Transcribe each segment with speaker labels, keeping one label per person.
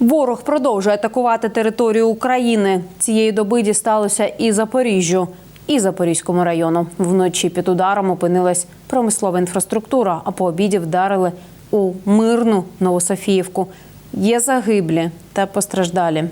Speaker 1: Ворог продовжує атакувати територію України. Цієї доби дісталося і Запоріжжю, і Запорізькому району. Вночі під ударом опинилась промислова інфраструктура, а по обіді вдарили у мирну Новософіївку. Є загиблі та постраждалі.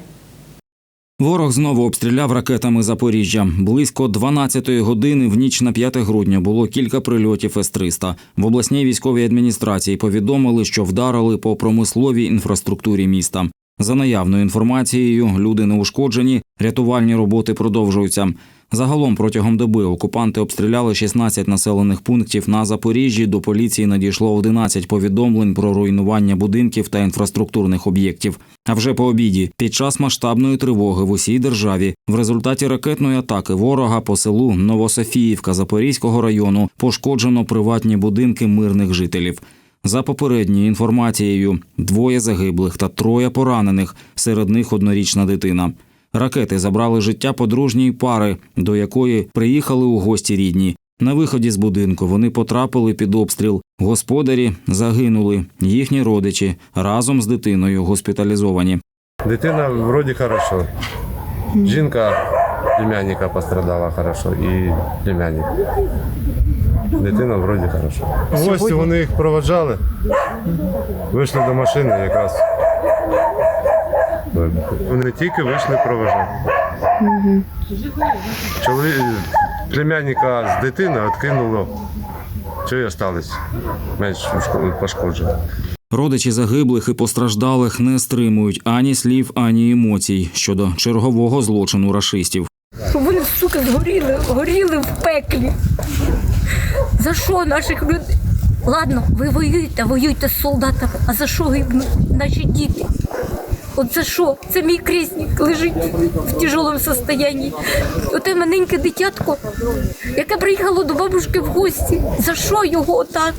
Speaker 2: Ворог знову обстріляв ракетами Запоріжжя. Близько 12-ї години в ніч на 5 грудня було кілька прильотів С-300. В обласній військовій адміністрації повідомили, що вдарили по промисловій інфраструктурі міста. За наявною інформацією, люди не ушкоджені, рятувальні роботи продовжуються. Загалом протягом доби окупанти обстріляли 16 населених пунктів на Запоріжжі. До поліції надійшло 11 повідомлень про руйнування будинків та інфраструктурних об'єктів. А вже по обіді, під час масштабної тривоги в усій державі, в результаті ракетної атаки ворога по селу Новософіївка Запорізького району пошкоджено приватні будинки мирних жителів. За попередньою інформацією, двоє загиблих та троє поранених, серед них однорічна дитина. Ракети забрали життя подружньої пари, до якої приїхали у гості рідні. На виході з будинку вони потрапили під обстріл. Господарі загинули, їхні родичі разом з дитиною госпіталізовані.
Speaker 3: Дитина вроді хорошо. Жінка племянника пострадала хорошо і племянник. Дитина вроді хорошо. Гості вони їх проводжали. Вийшли до машини якраз. Вони тільки вийшли проводжати. Чоловік, племянника з дитини відкинуло. Що й осталось менш пошкоджено.
Speaker 2: Родичі загиблих і постраждалих не стримують ані слів, ані емоцій щодо чергового злочину рашистів.
Speaker 4: Сука, згоріли, горіли в пеклі. За що наших людей? Ладно, ви воюєте, воюєте з солдатами, а за що гибнуть наші діти? От за що? Це мій крісник лежить в тяжелому стані. Оте маленьке дитятко, яке приїхало до бабушки в гості. За що його отак?